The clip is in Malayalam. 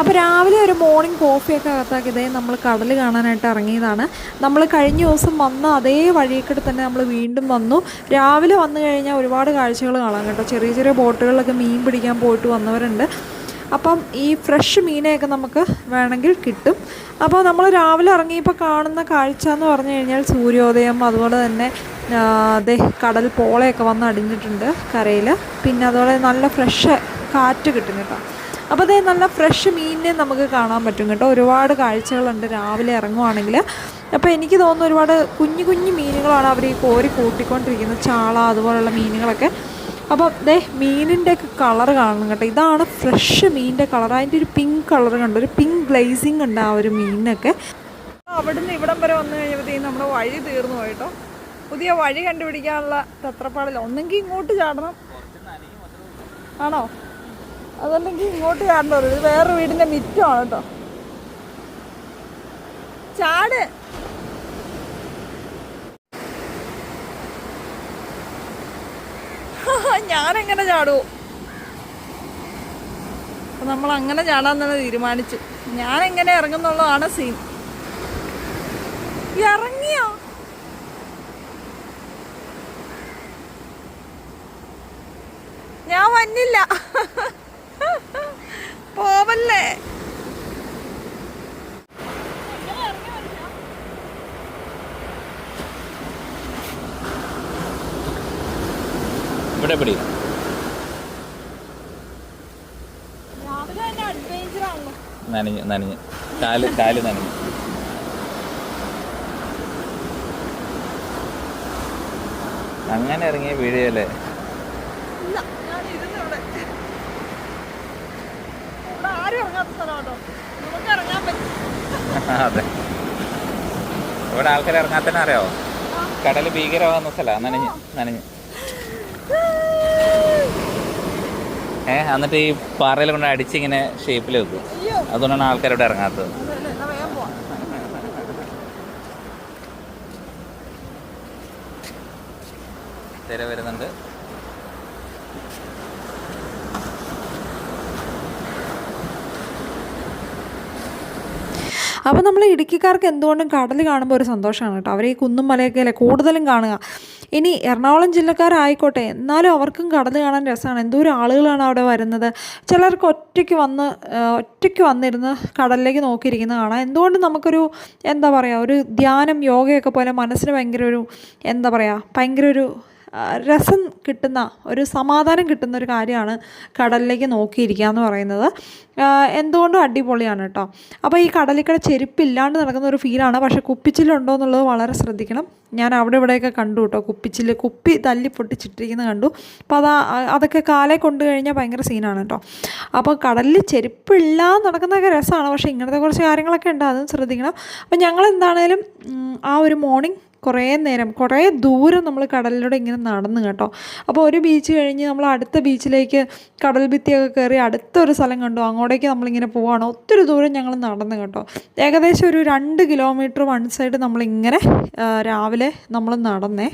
അപ്പോൾ രാവിലെ ഒരു മോർണിംഗ് കോഫിയൊക്കെ അകത്താക്കി ഇതേ നമ്മൾ കടൽ കാണാനായിട്ട് ഇറങ്ങിയതാണ്. നമ്മൾ കഴിഞ്ഞ ദിവസം വന്ന അതേ വഴിയൊക്കെ തന്നെ നമ്മൾ വീണ്ടും വന്നു. രാവിലെ വന്നു കഴിഞ്ഞാൽ ഒരുപാട് കാഴ്ചകൾ കാണാം കേട്ടോ. ചെറിയ ചെറിയ ബോട്ടുകളിലൊക്കെ മീൻ പിടിക്കാൻ പോയിട്ട് വന്നവരുണ്ട്. അപ്പം ഈ ഫ്രഷ് മീനെയൊക്കെ നമുക്ക് വേണമെങ്കിൽ കിട്ടും. അപ്പോൾ നമ്മൾ രാവിലെ ഇറങ്ങിയപ്പോൾ കാണുന്ന കാഴ്ച എന്ന് പറഞ്ഞു കഴിഞ്ഞാൽ സൂര്യോദയം അതുപോലെ തന്നെ അതേ കടൽ പോളയൊക്കെ വന്ന് അടിഞ്ഞിട്ടുണ്ട് കരയിൽ. പിന്നെ അതുപോലെ നല്ല ഫ്രഷ് കാറ്റ് കിട്ടും കേട്ടോ. അപ്പോൾ അതേ നല്ല ഫ്രഷ് മീനിനെ നമുക്ക് കാണാൻ പറ്റും കേട്ടോ. ഒരുപാട് കാഴ്ചകളുണ്ട്. രാവിലെ ഇറങ്ങുവാണെങ്കിൽ. അപ്പോൾ എനിക്ക് തോന്നുന്നു ഒരുപാട് കുഞ്ഞു കുഞ്ഞു മീനുകളാണ് അവർ ഈ കോരി കൂട്ടിക്കൊണ്ടിരിക്കുന്നത്. ചാള അതുപോലുള്ള മീനുകളൊക്കെ. അപ്പോൾ ദേ മീനിന്റെ ഒക്കെ കളർ കാണണം കേട്ടോ. ഇതാണ് ഫ്രഷ് മീനിന്റെ കളർ അതിന്റെ ഒരു പിങ്ക് കളർ കണ്ടു. ഒരു പിങ്ക് ഗ്ലേസിങ് ഉണ്ട് ആ ഒരു മീനിനൊക്കെ. നിന്ന് ഇവിടം വരെ വന്നു കഴിഞ്ഞപ്പോഴത്തേക്കും നമ്മുടെ വഴി തീർന്നു പോയിട്ടോ പുതിയ വഴി കണ്ടുപിടിക്കാനുള്ള തത്രപ്പാടില്ല ഒന്നെങ്കിൽ ഇങ്ങോട്ട് ചാടണം. ആണോ? അതല്ലെങ്കിൽ ഇങ്ങോട്ട് ചാടേണ്ട ഇത് വേറെ വീടിന്റെ മിറ്റമാണ് കേട്ടോ. ചാട്. ഞാനെങ്ങനെ ചാടുവോ അപ്പൊ നമ്മൾ അങ്ങനെ ചാടാൻ തന്നെ തീരുമാനിച്ചു. ഞാനെങ്ങനെ ഇറങ്ങുന്നുള്ളതാണ് സീൻ ഇറങ്ങിയോ? ഞാൻ വന്നില്ല. ഇവിടെ പിടി നനഞ്ഞ് നനഞ്ഞ്. കാൽ കാൽ നനഞ്ഞ്. അങ്ങനെ ഇറങ്ങിയ വീഴല്ലേ അതെ. ഇവിടെ ആൾക്കാർ ഇറങ്ങാത്തന്നെ അറിയാവോ? കടൽ ഭീകരമാകുന്ന സ്ഥലമാണ് നനഞ്ഞ് നനഞ്ഞ്. എന്നിട്ട് ഈ പാറയിൽ കൊണ്ട് അടിച്ചിങ്ങനെ ഷേപ്പിൽ വെക്കും. അതുകൊണ്ടാണ് ആൾക്കാർ ഇവിടെ ഇറങ്ങാത്തത്. തിര വരുന്നുണ്ട്. അപ്പോൾ നമ്മൾ ഇടുക്കിക്കാർക്ക് എന്തുകൊണ്ടും കടൽ കാണുമ്പോൾ ഒരു സന്തോഷമാണ് കേട്ടോ. അവർ ഈ കുന്നും മലയൊക്കെ അല്ലേ കൂടുതലും കാണുക. ഇനി എറണാകുളം ജില്ലക്കാരായിക്കോട്ടെ എന്നാലും അവർക്കും കടൽ കാണാൻ രസമാണ് എന്തോരം ആളുകളാണ് അവിടെ വരുന്നത്. ചിലർക്ക് ഒറ്റയ്ക്ക് വന്ന് ഒറ്റയ്ക്ക് വന്നിരുന്ന് കടലിലേക്ക് നോക്കിയിരിക്കുന്ന കാണാം. എന്തുകൊണ്ട് നമുക്കൊരു എന്താ പറയുക ഒരു ധ്യാനം യോഗയൊക്കെ പോലെ മനസ്സിന് ഭയങ്കര ഒരു എന്താ പറയുക ഭയങ്കര ഒരു രസം കിട്ടുന്ന ഒരു സമാധാനം കിട്ടുന്ന ഒരു കാര്യമാണ് കടലിലേക്ക് നോക്കിയിരിക്കുക എന്ന് പറയുന്നത്. എന്തുകൊണ്ടും അടിപൊളിയാണ് കേട്ടോ. അപ്പോൾ ഈ കടലിക്കട ചെരുപ്പില്ലാണ്ട് നടക്കുന്ന ഒരു ഫീലാണ്. പക്ഷേ കുപ്പിച്ചില്ലുണ്ടോ എന്നുള്ളത് വളരെ ശ്രദ്ധിക്കണം. ഞാൻ അവിടെ ഇവിടെയൊക്കെ കണ്ടു കേട്ടോ. കുപ്പിച്ചിൽ കുപ്പി തല്ലി പൊട്ടിച്ചിട്ടിരിക്കുന്നത് കണ്ടു. അപ്പോൾ അതാ അതൊക്കെ കാലെ കൊണ്ടു കഴിഞ്ഞാൽ ഭയങ്കര സീനാണ് കേട്ടോ. അപ്പോൾ കടലിൽ ചെരുപ്പില്ലാതെ നടക്കുന്നതൊക്കെ രസമാണ്. പക്ഷേ ഇങ്ങനത്തെ കുറച്ച് കാര്യങ്ങളൊക്കെ ഉണ്ട്. അതും ശ്രദ്ധിക്കണം. അപ്പോൾ ഞങ്ങൾ എന്താണേലും ആ ഒരു മോർണിംഗ് കുറേ നേരം കുറേ ദൂരം നമ്മൾ കടലിലൂടെ ഇങ്ങനെ നടന്നു കേട്ടോ. അപ്പോൾ ഒരു ബീച്ച് കഴിഞ്ഞ് നമ്മൾ അടുത്ത ബീച്ചിലേക്ക് കടൽ ഭിത്തിയൊക്കെ കയറി അടുത്തൊരു സ്ഥലം കണ്ടു. അങ്ങോട്ടേക്ക് നമ്മളിങ്ങനെ പോവാണ്. ഒത്തിരി ദൂരം ഞങ്ങൾ നടന്നു കേട്ടോ. ഏകദേശം ഒരു രണ്ട് കിലോമീറ്റർ വൺ സൈഡ് നമ്മളിങ്ങനെ രാവിലെ നമ്മൾ നടന്നേ.